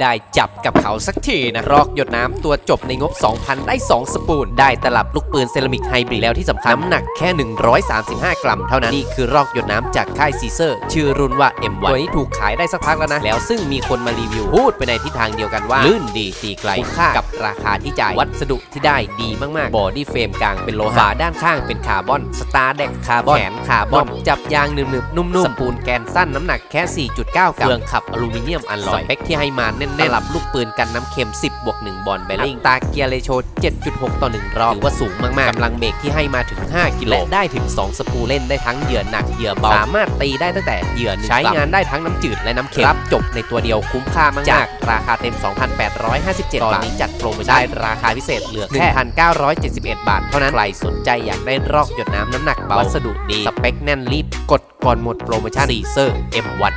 ได้จับกับเขาสักทีนะ รอกหยดน้ำตัวจบในงบ 2,000 ได้ 2 สปูน ได้ตลับลูกปืนเซรามิกไฮบริดแล้วที่สำคัญน้ำหนักแค่ 135 กรัมเท่านั้น นี่คือรอกหยดน้ำจากค่ายซีเซอร์ ชื่อรุ่นว่า M1 ตัวนี้ถูกขายได้สักพักแล้วนะ แล้วซึ่งมีคนมารีวิว พูดไปในทิศทางเดียวกันว่า ลื่นดีตีไกลคุ้มค่ากับราคาที่จ่ายวัสดุที่ได้ดีมากๆบอดี้เฟรมกลางเป็นโลหะฝาด้านข้างเป็นคาร์บอนสตาร์แดกคาร์บอนแขนคาร์บอนจับยางหนึบๆนุ่มๆสปูลแกนสั้นน้ำหนักแค่ 4.9 กรัมเครื่องขับอลูมิเนียมอัลลอยสเปคที่ให้มาแน่นๆตลับลูกปืนกันน้ำเค็ม 10 บวก 1 บอลแบลลิงตาเกียร์เรโช 7.6 ต่อ 1 รอบ ถือว่าสูงมากๆกำลังเบรกที่ให้มาถึง 5 กิโลและได้ถึง 2 สปูเล่นได้ทั้งเหยื่อหนักเหยื่อเบา สามารถตีได้ตั้งแต่เหยื่อหนึ่งใช้งานได้ทั้งน้ำจืดและน้ำเค็มรับจบในตัวเดียวคุ้มค่ามากๆจากราคาเต็ม 2,857 บาทตอนนี้จัดโปรโมชั่นได้ราคาพิเศษเหลือแค่1,971 บาท เท่านั้นใครสนใจอยากได้รอกหยดน้ำน้ำหนักเบาวัสดุดีสเปคแน่นรีบกดก่อนหมดโปรโมชั่นซีเซอร์ M1